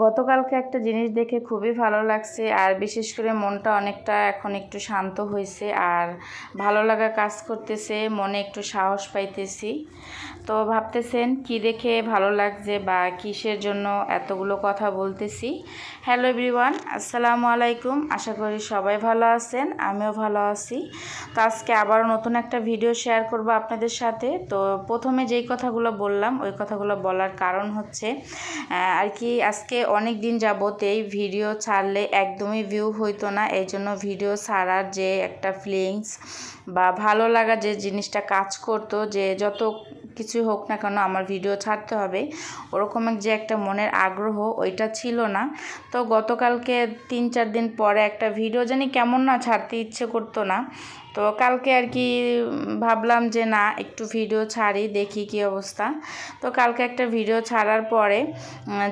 গতকালকে একটা জিনিস দেখে খুবই ভালো লাগছে, আর বিশেষ করে মনটা অনেকটা এখন একটু শান্ত হয়েছে আর ভালো লাগা কাজ করতেছে, মনে একটু সাহস পাইতেছি। তো ভাবতেছেন কি দেখে ভালো লাগছে বা কিসের জন্য এতগুলো কথা বলতেছি? হ্যালো এভরিওয়ান আসসালামু আলাইকুম, আশা করি সবাই ভালো আছেন, আমিও ভালো আছি। তো আজকে আবারও নতুন একটা ভিডিও শেয়ার করব আপনাদের সাথে। তো প্রথমে যেই কথাগুলো বললাম, ওই কথাগুলো বলার কারণ হচ্ছে আর কি আজকে অনেক দিন যাবত এই ভিডিও ছাড়লে একদমই ভিউ হইতো না। এই জন্য ভিডিও ছাড়ার যে একটা ফিলিংস বা ভালো লাগা যে জিনিসটা কাজ করতো, যে যত কিছু হোক না কেন আমার ভিডিও ছাড়তে হবে। ওরকম যে একটা মনের আগ্রহ, ওইটা ছিল না। তো গতকালকে তিন চার দিন পরে একটা ভিডিও জানি কেমন না ছাড়তে ইচ্ছে করতো না। তো কালকে আর কি ভাবলাম যে না, একটু ভিডিও ছাড়ি, দেখি কি অবস্থা। তো কালকে একটা ভিডিও ছাড়ার পরে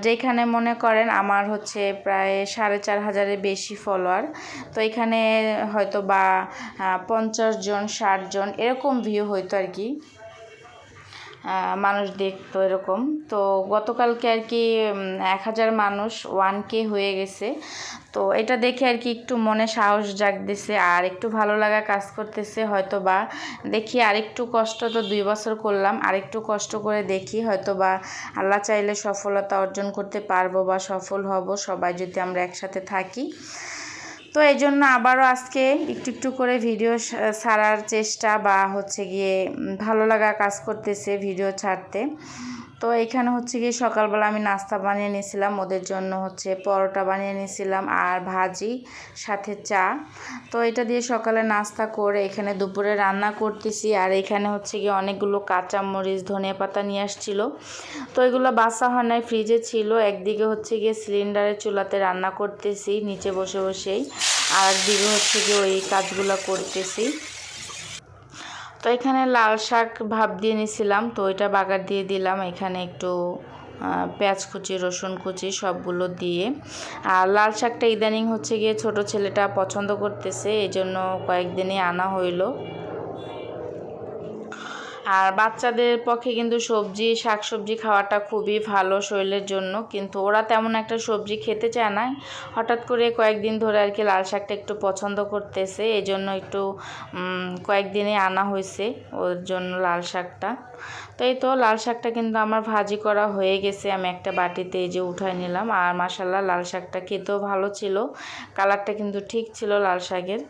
যেখানে মনে করেন আমার হচ্ছে প্রায় সাড়ে চার হাজারের বেশি ফলোয়ার তো এখানে হয়তো বা পঞ্চাশ জন, ষাট জন এরকম ভিউ হইতো আর কি। মানুষ দেখতো এরকম। তো গতকালকে আর কি এক হাজার মানুষ ওয়ান কে হয়ে গেছে। তো এটা দেখে আর কি একটু মনে সাহস জাগতেছে আর একটু ভালো লাগা কাজ করতেছে হয়তো বা দেখি আরেকটু কষ্ট তো দুই বছর করলাম, আরেকটু কষ্ট করে দেখি হয়তো বা আল্লাহ চাইলে সফলতা অর্জন করতে পারব বা সফল হব সবাই যদি আমরা একসাথে থাকি। তো এই জন্য আবারও আজকে একটু একটু করে ভিডিও সারার চেষ্টা বা হচ্ছে গিয়ে ভালো লাগা কাজ করতেছে ভিডিও ছাড়তে। তো এখানে হচ্ছে গিয়ে সকালবেলা আমি নাস্তা বানিয়ে নিয়েছিলাম। ওদের জন্য হচ্ছে পরোটা বানিয়ে নিয়েছিলাম আর ভাজি, সাথে চা। তো এটা দিয়ে সকালে নাস্তা করে এখানে দুপুরে রান্না করতেছি আর এখানে হচ্ছে গিয়ে অনেকগুলো কাঁচা মরিচ ধনিয়া পাতা নিয়ে আসছিল। তো এগুলো বাসা হয় নাই, ফ্রিজে ছিল। একদিকে হচ্ছে গিয়ে সিলিন্ডারের চুলাতে রান্না করতেছি, নিচে বসে বসেই। আর একদিকে হচ্ছে গিয়ে ওই কাজগুলো করতেছি। তো এখানে লাল শাক ভাব দিয়ে নিয়েছিলাম তো এটা বাগার দিয়ে দিলাম। এখানে একটু পেঁয়াজ কুচি, রসুন কুচি সবগুলো দিয়ে। আর লাল শাকটা ইদানিং হচ্ছে গিয়ে ছোট ছেলেটা পছন্দ করতেছে এই জন্য কয়েকদিনই আনা হইল। আর বাচ্চাদের পক্ষে কিন্তু সবজি, শাকসবজি খাওয়াটা খুবই ভালো শরীরের জন্য। কিন্তু ওরা তেমন একটা সবজি খেতে চায় না। হঠাৎ করে কয়েকদিন ধরে আর কি লাল শাকটা একটু পছন্দ করতেছে। এই জন্য একটু কয়েকদিনে আনা হয়েছে ওর জন্য লাল শাকটা। তো এই তো লাল শাকটা কিন্তু আমার ভাজি করা হয়ে গেছে। আমি একটা বাটিতে এই যে উঠাই নিলাম। আর মাসাল্লাহ লাল শাকটা খেতেও ভালো ছিল। কালারটা কিন্তু ঠিক ছিল লাল শাকের।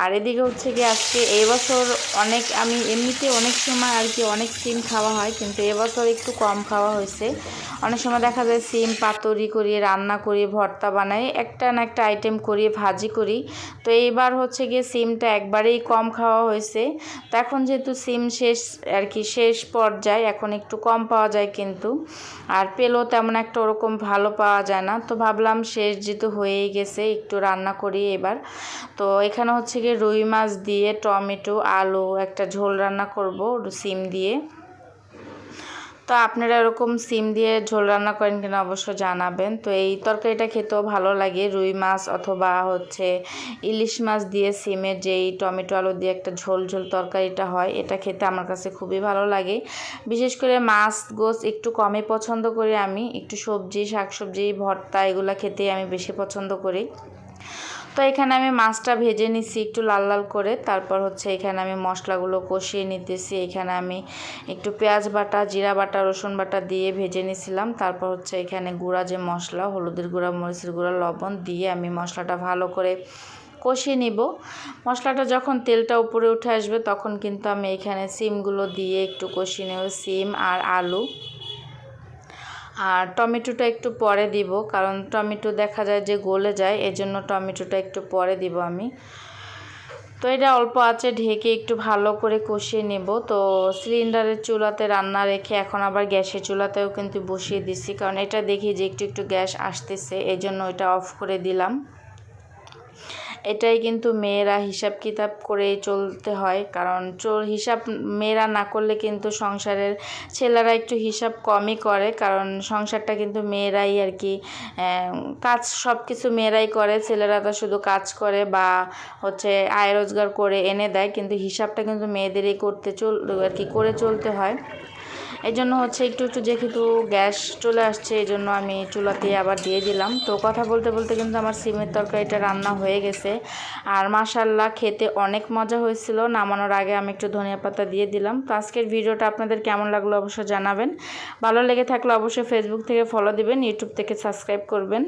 আর এদিকে হচ্ছে কি আজকে এবছর অনেক, আমি এমনিতে অনেক সময় আর কি অনেক সিম খাওয়া হয়, কিন্তু এবছর একটু কম খাওয়া হয়েছে। অনেক সময় দেখা যায় সিম পাতুরি করি রান্না করি ভর্তা বানাই, একটা না একটা আইটেম করি ভাজি করি। তো এইবার হচ্ছে গিয়ে সিমটা একবারেই কম খাওয়া হয়েছে। তো এখন যেহেতু সিম শেষ আর কি, শেষ পর্যায়ে, এখন একটু কম পাওয়া যায় কিন্তু। আর পেলেও তেমন একটা ওরকম ভালো পাওয়া যায় না। তো ভাবলাম শেষ যেহেতু হয়েই গেছে, একটু রান্না করি এবার। তো এখানে হচ্ছে গিয়ে রুই মাছ দিয়ে টমেটো, আলু, একটা ঝোল রান্না করব সিম দিয়ে। তো আপনারা এরকম সিম দিয়ে ঝোল রান্না করেন কিনা অবশ্য জানাবেন। তো এই তরকারিটা খেতেও ভালো লাগে, রুই মাছ অথবা হচ্ছে ইলিশ মাছ দিয়ে সিমের যেই টমেটো, আলু দিয়ে একটা ঝোল ঝোল তরকারিটা হয়, এটা খেতে আমার কাছে খুবই ভালো লাগে। বিশেষ করে মাছ গোস একটু কমই পছন্দ করি আমি, একটু সবজি, শাকসবজি, ভর্তা এগুলো খেতেই আমি বেশি পছন্দ করি। তো এখানে আমি মাছটা ভেজে নিচ্ছি একটু লাল লাল করে। তারপর হচ্ছে এখানে আমি মশলাগুলো কষিয়ে নিতেছি। এখানে আমি একটু পেঁয়াজ বাটা, জিরা বাটা, রসুন বাটা দিয়ে ভেজে নিছিলাম। তারপর হচ্ছে এখানে গুঁড়া যে মশলা, হলুদের গুঁড়া, মরিচের গুঁড়া, লবণ দিয়ে আমি মশলাটা ভালো করে কষিয়ে নিব। মশলাটা যখন তেলটা উপরে উঠে আসবে তখন কিন্তু আমি এখানে সিমগুলো দিয়ে একটু কষিয়ে নেব, সিম আর আলু। আর টমেটোটা একটু পরে দিব, কারণ টমেটো দেখা যায় যে গলে যায়, এজন্য টমেটোটা একটু পরে দিব আমি। তো এটা অল্প আছে ঢেকে একটু ভালো করে কষিয়ে নেব। তো সিলিন্ডারের চুলাতে রান্না রেখে এখন আবার গ্যাসের চুলাতেও কিন্তু বসিয়ে দিচ্ছি কারণ এটা দেখি যে একটু একটু গ্যাস আসতেছে এই জন্য এটা অফ করে দিলাম। এটাই কিন্তু মেয়েরা হিসাব কিতাব করে চলতে হয়। কারণ চোর হিসাব মেয়েরা না করলে কিন্তু সংসারের ছেলেরা একটু হিসাব কমই করে। কারণ সংসারটা কিন্তু মেয়েরাই আর কি কাজ সব কিছু মেয়েরাই করে। ছেলেরা তো শুধু কাজ করে বা হচ্ছে আয় রোজগার করে এনে দেয়। কিন্তু হিসাবটা কিন্তু মেয়েদেরই করতে চল, আর কি করে চলতে হয়। এই জন্য হচ্ছে একটু একটু যেহেতু গ্যাস চলে আসছে এই জন্য আমি চুলাতে আবার দিয়ে দিলাম। তো কথা বলতে বলতে কিন্তু আমার সিমের তরকারিটা রান্না হয়ে গেছে। আর মাশাল্লাহ খেতে অনেক মজা হয়েছিল। নামানোর আগে আমি একটু ধনিয়া পাতা দিয়ে দিলাম। তো আজকের ভিডিওটা আপনাদের কেমন লাগল অবশ্যই জানাবেন। ভালো লেগে থাকলে অবশ্যই ফেসবুক থেকে ফলো দিবেন ইউটিউব থেকে সাবস্ক্রাইব করবেন।